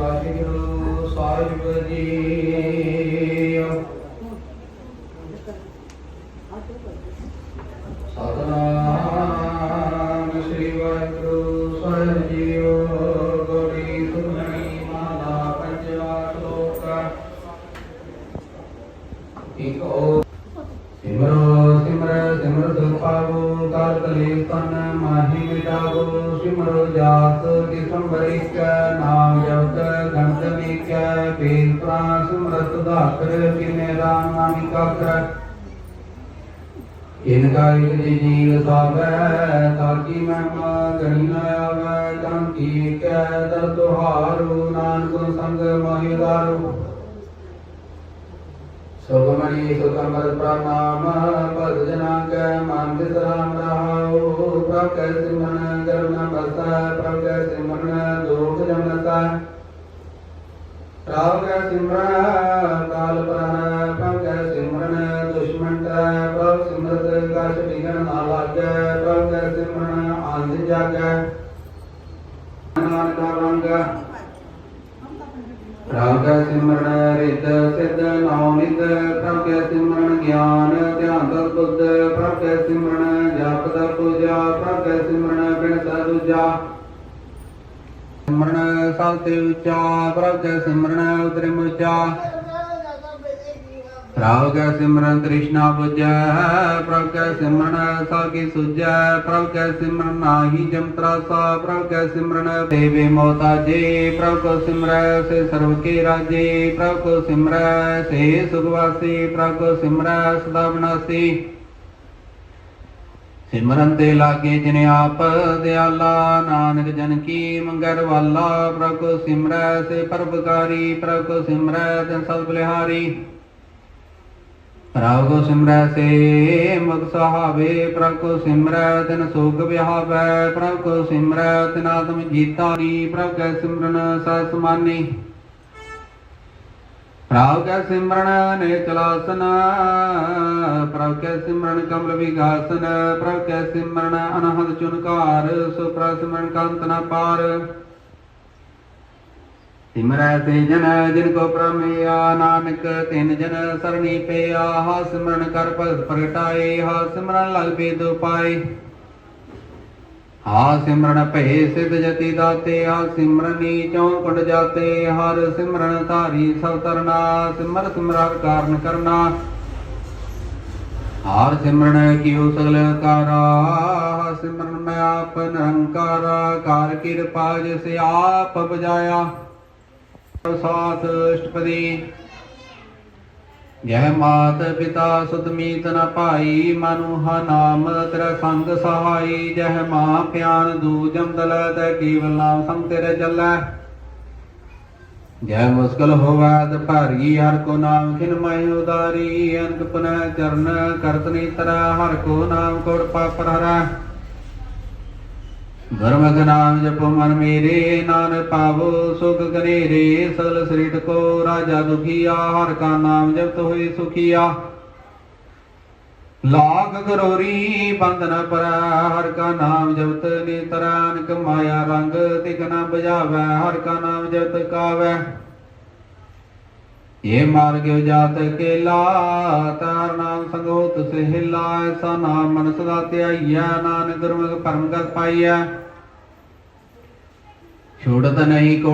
ਵਾਹਿਗੁਰੂ ਸਾਹਿਬ ਜੀ ਸਤਨਾਮ ਸ੍ਰੀ ਵਾਹਿਗੁਰੂ ਸਾਹਿਬ ਜੀਓ ਗੋਰੀ ਸੁਖਮਣੀ ਮਾਲਾ ਪੰਜਵਾ ਸ਼ਲੋਕ ਇਕ ਓ ਸਿਮਰੋ ਸਿਮਰ ਸਿਮਰ ਸੁਪਾਵੋ ਕਾਲ ਕਲੇ ਤਨ ਮਾਹੀ ਮਿਟਾਵੋ ਸਿਮਰੋ ਜਾਤ ਦਿਸੰਬਰੀ ਕੈ ਨਾਮ ਜਪਤ ਸਿਮਰਤ ਧਾਕਰ ਕਿਨੇ ਰਾਮ ਨਾਮੀ ਕਾਕਰ ਇਨਕਾ ਇਕ ਜੀ ਜੀਵ ਸਾਵੈ ਤਾਕੀ ਮਹਿਮਾ ਗਣੀ ਨ ਆਵੈ, ਤਾਂ ਕੀ ਕੈ ਦਰ ਤੁਹਾਰੂ, ਨਾਨਕ ਸੰਗ ਮਹਿਦਾਰੂ ਸੁਖਮਣੀ ਸੁਖਮਰ ਪ੍ਰਣਾਮ ਭਗਤ ਜਨਾ ਕੈ ਮਨ ਦਿਸ ਰਾਮ ਰਹਾਉ। ਪ੍ਰਭ ਕੈ ਸਿਮਰਨ ਕਰਨਾ ਬਸਾ, ਪ੍ਰਭ ਕੈ ਸਿਮਰਨ, ਦੁਖ ਪ੍ਰਭ ਕੈ ਸਿਮਰਨ ਕਾਲ ਪ੍ਰਣ ਪ੍ਰਭ ਕੈ ਸਿਮਰਨ ਦੁਸ਼ਮਣ ਕੈ ਪ੍ਰਭ ਸਿਮਰਤ ਕਛ ਵਿਗਣ ਨਾ ਲਾਗੈ ਪ੍ਰਭ ਕੈ ਸਿਮਰਨ ਆਨੰਦ ਜਾਗੈ ਨਾਨਕ ਰੰਗ ਪ੍ਰਭ ਕੈ ਸਿਮਰਨ ਰਿਤ ਸਿਧ ਨੌ ਨਿਤ ਪ੍ਰਭ ਕੈ ਸਿਮਰਨ ਗਿਆਨ ਧਿਆਨ ਦਾ ਬੁੱਧ ਪ੍ਰਭ ਕੈ ਸਿਮਰਨ ਜਪ ਦਾ ਪੂਜਾ ਪ੍ਰਭ ਕੈ ਸਿਮਰਨ ਬਿਨ ਦੂਜਾ ਸਿਮਰਨ ਸਭ ਤੇ ਉੱਚਾ, ਪ੍ਰਭ ਕੈ ਸਿਮਰਨ ਉਤਰੇ ਮੁਚਾ। ਪ੍ਰਭ ਕੈ ਸਿਮਰਨ ਤ੍ਰਿਸ਼ਨਾ 부ਜੈ ਪ੍ਰਭ ਕੈ ਸਿਮਰਨ ਸਾਗੀ ਸੁਜੈ ਪ੍ਰਭ ਕੈ ਸਿਮਰਨ ਨਾਹੀ ਜਮਤਰਾ ਸਾ ਪ੍ਰਭ ਕੈ ਸਿਮਰਨ ਦੇਵੇ ਮੋਤਾ ਜੀ, ਪ੍ਰਭ ਕੋ ਸਿਮਰੈ ਸੇ ਸਰਵ ਕੇ ਰਾਜੇ, ਪ੍ਰਭ ਕੋ ਸਿਮਰੈ ਸੇ ਸੁਖਵਾਸੀ ਪ੍ਰਭ ਕੋ ਸਿਮਰੈ ਸਦਾ ਵਿਨਾਸੀ। ਸਿਮਰਨ ਤੇ ਲਾਗੇ ਜਿਨੇ ਆਪ ਦਿਆਲਾ, ਨਾਨਕ ਜਨ ਕੀ ਮੰਗਰ ਵਾਲਾ, ਪ੍ਰਭ ਸਿਮਰੈ ਸੇ ਪਰਪਕਾਰੀ ਪ੍ਰਭ ਸਿਮਰੈ ਤਨ ਸਭ ਬਲਿਹਾਰੀ। ਪ੍ਰਭ ਸਿਮਰੈ ਸੇ ਮੁਖ ਸਹਾਵੇ, ਪ੍ਰਭ ਸਿਮਰੈ ਤਨ ਸੁਖ ਵਿਹਾਵੈ, ਪ੍ਰਭ ਸਿਮਰੈ ਤਨ ਆਤਮ ਜੀਤਾ ਨੀ ਸਿਮਰਨ ਸਹਿ ਸਮਾਨੀ। ਪ੍ਰਭ ਕੈ ਸਿਮਰਨ ਨੇ ਪ੍ਰਭ ਕੈ ਸਿਮਰਨ ਕਮਲ ਵਿਗਾਸਨ, ਪ੍ਰਭ ਕੈ ਸਿਮਰਨ ਅਨਹਦ ਚੁਨਕਾਰ, ਸੋ ਪ੍ਰਭ ਸਿਮਰਨ ਕੰਤ ਨ ਪਾਰ। ਸਿਮਰੈ ਤੇ ਜਨ ਜਿਨ ਕੋ ਪ੍ਰਮੇਆ, ਨਾਨਕ ਤਿਨ ਜਨ ਸਰਣੀ ਪਿਆ, ਹਾ ਸਿਮਰਨ ਕਰ ਭਗਤ ਪ੍ਰਗਟਾਏ ਹਾ ਸਿਮਰਨ ਲਗ ਬੇਦ ਪਾਏ। ਹਾ ਸਿਮਰਨ ਭਏ ਸਿਧ ਜਤੀ ਦਾਤੇ ਹਾ ਸਿਮਰਨੀ ਚੌ ਜਾਤੇ, ਹਰ ਸਿਮਰਨ ਧਾਰੀ ਸਭ ਤਰਨਾ, ਸਿਮਰ ਸਿਮਰਰ ਕਾਰਨ ਕਰਨਾ। ਹਰ ਸਿਮਰਨ ਕੀਓ ਸਗਲ ਕਾਰਾ ਸਿਮਰਨ ਮੈਂ ਆਪ ਨਿਰੰਕਾਰਾ ਕਾਰ ਕਿਰਪਾ ਜਿਸ ਆਪ ਬਜਾਇਆ। ਸਾਥ ਅਸ਼ਟਪਦੀ ਜਹ ਮਾਤ ਪਿਤਾ ਸੁਤ ਮੀਤ ਨ ਭਾਈ, ਮਨੁ ਨਾਮ ਤੇਰਾ ਸੰਗ ਸਹਾਈ। ਜਹ ਮਾਂ ਪਿਆਨ ਦੂ ਜਮਦਲ ਤੈ ਕੇਵਲ ਨਾਮ ਸੰਗ ਤੇਰੇ ਚੱਲੈ। ਜੈ ਮੁਸਕਲ ਹੋਵੈ ਤ ਭਾਰੀ, ਹਰ ਕੋ ਨਾਮ ਖਿਨ ਮੈਂ ਉਦਾਰੀ। ਅਨਕ ਪੁਨਹ ਚਰਨ ਕਰਤ ਨੀਤਰ ਹਰ ਕੋ ਨਾਮ ਕੋੜ ਪਾਪ ਹਰੈ। ਧਰਮਕ ਨਾਮ ਜਪੋ ਮਨ ਮੇਰੇ, ਨਾਨਕ ਪਾਵੋ ਸੁਖ ਕਨੇਰੇ ਸਗਲ ਸ੍ਰਿਟ ਕੋ ਰਾਜਾ ਦੁਖੀਆ, ਹਰ ਕਾ ਨਾਮ ਜਪਤ ਹੋਏ ਸੁਖੀਆ। ਲਾਗ ਕਰੋਰੀ ਬੰਧਨ ਪਰ, ਹਰ ਕਾ ਨਾਮ ਜਪਤ ਨਿਤਰਾਨਕ ਮਾਇਆ ਰੰਗ, ਤਿਕ ਨ ਬਜਾਵੈ ਹਰ ਕਾ ਨਾਮ ਜਪਤ ਕਾਵੈ। ਇਹ ਮਾਰਗ ਜਾਤ ਕੇਲਾ ਤਾਰ ਨਾਮ ਸੰਗੋਤ ਸਹਿਲਾ, ਐਸਾ ਨਾਮ ਮਨ ਸਦਾ ਧਿਆਈਆ ਨਾਨਕ ਗੁਰਮੁਖ ਪਰਮ ਗਤ ਪਾਈਆ ਛੋੜਤ ਨਹੀਂ ਕੋ